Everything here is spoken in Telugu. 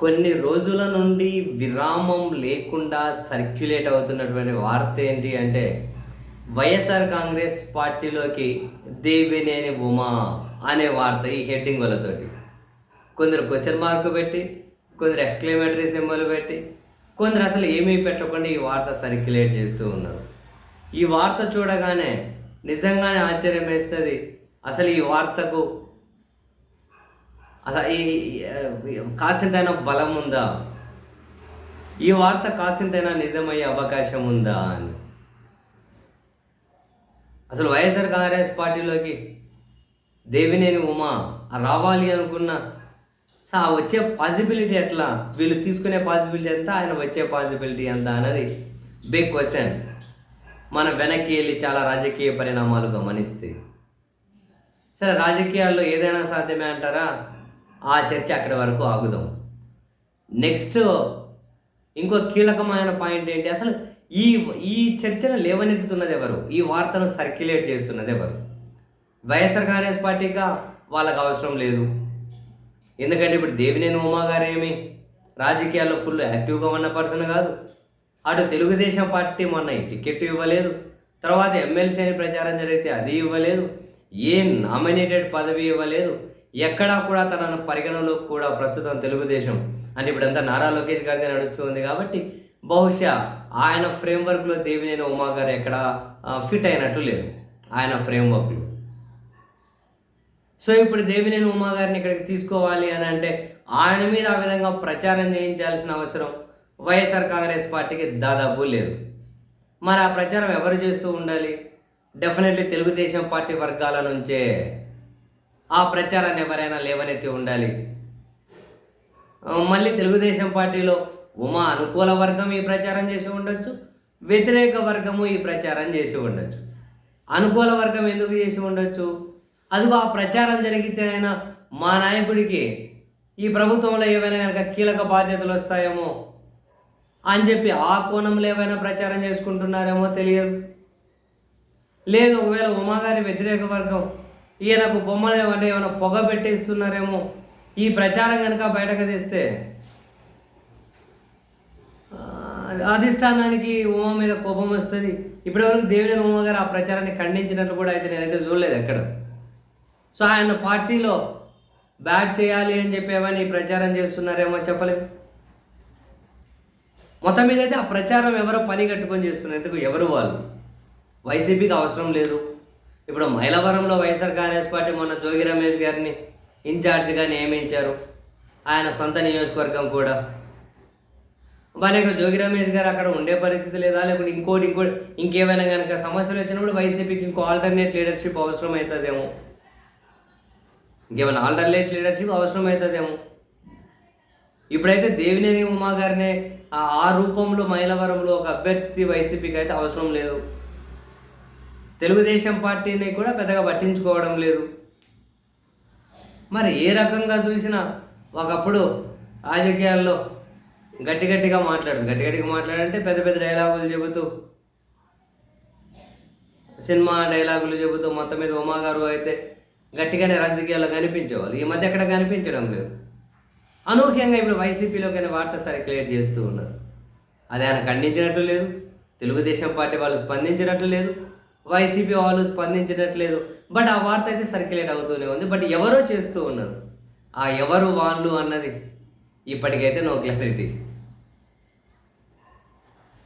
కొన్ని రోజుల నుండి విరామం లేకుండా సర్క్యులేట్ అవుతున్నటువంటి వార్త ఏంటి అంటే వైఎస్ఆర్ కాంగ్రెస్ పార్టీలోకి దేవినేని ఉమా అనే వార్త ఈ హెడ్డింగ్ వాళ్ళతోటి. కొందరు క్వశ్చన్ మార్క్ పెట్టి కొందరు ఎక్స్క్లమేటరీ సింబల్ పెట్టి కొందరు అసలు ఏమీ పెట్టకుండా ఈ వార్త సర్క్యులేట్ చేస్తూ ఉన్నారు. ఈ వార్త చూడగానే నిజంగానే ఆశ్చర్యం వేస్తుంది. అసలు ఈ వార్తకు అసలు ఈ ఈ- కాసింతైనా బలం ఉందా? ఈ వార్త కాసింతైనా నిజమయ్యే అవకాశం ఉందా అని. అసలు వైఎస్ఆర్ కాంగ్రెస్ పార్టీలోకి దేవినేని ఉమా రావాలి అనుకున్న సో ఆ వచ్చే పాసిబిలిటీ ఎట్లా? వీళ్ళు తీసుకునే పాసిబిలిటీ ఎంత? ఆయన వచ్చే పాసిబిలిటీ ఎంత అన్నది బిగ్ క్వశ్చన్ మన వెనక్కి వెళ్ళి చాలా రాజకీయ పరిణామాలు గమనిస్తే. సరే రాజకీయాల్లో ఏదైనా సాధ్యమే అంటారా? ఆ చర్చ అక్కడి వరకు ఆగుదాం. నెక్స్ట్ ఇంకో కీలకమైన పాయింట్ ఏంటి? అసలు ఈ ఈ చర్చను లేవనెత్తుతున్నది ఎవరు? ఈ వార్తను సర్క్యులేట్ చేస్తున్నది ఎవరు? వైఎస్ఆర్ కాంగ్రెస్ పార్టీగా వాళ్ళకి అవసరం లేదు. ఎందుకంటే ఇప్పుడు దేవినేని ఉమా గారు ఏమి? రాజకీయాల్లో ఫుల్ యాక్టివ్గా ఉన్న పర్సన్ కాదు. అటు తెలుగుదేశం పార్టీ మొన్న ఈ టికెట్ ఇవ్వలేదు. తర్వాత ఎమ్మెల్సీ అని ప్రచారం జరిగితే అది ఇవ్వలేదు. ఏ నామినేటెడ్ పదవి ఇవ్వలేదు. ఎక్కడా కూడా తనను పరిగణలో కూడా ప్రస్తుతం తెలుగుదేశం. అంటే ఇప్పుడంతా నారా లోకేష్ గారిదే నడుస్తుంది కాబట్టి బహుశా ఆయన ఫ్రేమ్వర్క్లో దేవినేని ఉమా గారు ఎక్కడ ఫిట్ అయినట్లు లేరు. ఆయన ఫ్రేమ్వర్క్లో. సో ఇప్పుడు దేవినేని ఉమా గారిని ఇక్కడికి తీసుకోవాలి అని అంటే ఆయన మీద ఆ విధంగా ప్రచారం చేయించాల్సిన అవసరం వైఎస్ఆర్ కాంగ్రెస్ పార్టీకి దాదాపు లేదు. మరి ఆ ప్రచారం ఎవరు చేస్తూ ఉండాలి? డెఫినెట్లీ తెలుగుదేశం పార్టీ వర్గాల నుంచే. ఆ ప్రచారాన్ని ఎవరైనా లేవనెత్తి ఉండాలి. మళ్ళీ తెలుగుదేశం పార్టీలో ఉమా అనుకూల వర్గం ఈ ప్రచారం చేసి ఉండొచ్చు వ్యతిరేక వర్గము ఈ ప్రచారం చేసి ఉండొచ్చు. అనుకూల వర్గం ఎందుకు చేసి ఉండొచ్చు? అదిగో ఆ ప్రచారం జరిగితే అయినా మా నాయకుడికి ఈ ప్రభుత్వంలో ఏమైనా కనుక కీలక బాధ్యతలు వస్తాయేమో అని చెప్పి ఆ కోణంలో ఏమైనా ప్రచారం చేసుకుంటున్నారేమో తెలియదు. లేదు ఒకవేళ ఉమాగారి వ్యతిరేక వర్గం ఈయనకు బొమ్మలు అంటే ఏమైనా పొగ పెట్టేస్తున్నారేమో. ఈ ప్రచారం కనుక బయటకు తెస్తే అధిష్టానానికి ఉమా మీద కోపం వస్తుంది. ఇప్పటివరకు దేవినేని ఉమా గారు ఆ ప్రచారాన్ని ఖండించినట్లు కూడా అయితే నేనైతే చూడలేదు ఎక్కడ. సో ఆయన పార్టీలో బ్యాట్ చేయాలి అని చెప్పేవని ఈ ప్రచారం చేస్తున్నారేమో చెప్పలేదు మొత్తం మీద అయితే ఆ ప్రచారం ఎవరో పని కట్టుకొని చేస్తున్నారు. ఎందుకు? ఎవరు వాళ్ళు? వైసీపీకి అవసరం లేదు. ఇప్పుడు మైలవరంలో వైఎస్ఆర్ కాంగ్రెస్ పార్టీ మొన్న జోగి రమేష్ గారిని ఇన్ఛార్జిగా నియమించారు. ఆయన సొంత నియోజకవర్గం కూడా. మరి జోగి రమేష్ గారు అక్కడ ఉండే పరిస్థితి లేదా? లేకుంటే ఇంకోటి ఇంకోటి ఇంకేమైనా కనుక సమస్యలు వచ్చినప్పుడు వైసీపీకి ఇంకో ఆల్టర్నేట్ లీడర్షిప్ అవసరం అవుతుందేమో ఇంకేమైనా ఆల్టర్నేట్ లీడర్షిప్ అవసరం అవుతుందేమో ఇప్పుడైతే దేవినేని ఉమా గారిని ఆ ఆ రూపంలో మైలవరంలో ఒక అభ్యర్థి వైసీపీకి అయితే అవసరం లేదు. తెలుగుదేశం పార్టీని కూడా పెద్దగా పట్టించుకోవడం లేదు. మరి ఏ రకంగా చూసినా ఒకప్పుడు రాజకీయాల్లో గట్టి గట్టిగా మాట్లాడు గట్టి గట్టిగా మాట్లాడంటే పెద్ద పెద్ద డైలాగులు చెబుతూ సినిమా డైలాగులు చెబుతూ మొత్తం మీద ఉమా గారు అయితే గట్టిగానే రాజకీయాల్లో కనిపించేవాళ్ళు. ఈ మధ్య ఎక్కడ కనిపించడం లేదు. అనూహ్యంగా ఇప్పుడు వైసీపీలోకైనా వార్త సర్క్యులేట్ చేస్తూ ఉన్నారు. అది ఆయన ఖండించినట్లు లేదు. తెలుగుదేశం పార్టీ వాళ్ళు స్పందించినట్లు లేదు. వైసీపీ వాళ్ళు స్పందించట్లేదు. లేదు బట్ ఆ వార్త అయితే సర్క్యులేట్ అవుతూనే ఉంది. బట్ ఎవరో చేస్తూ ఉన్నారు. ఆ ఎవరు వాళ్ళు అన్నది ఇప్పటికైతే నో క్లారిటీ.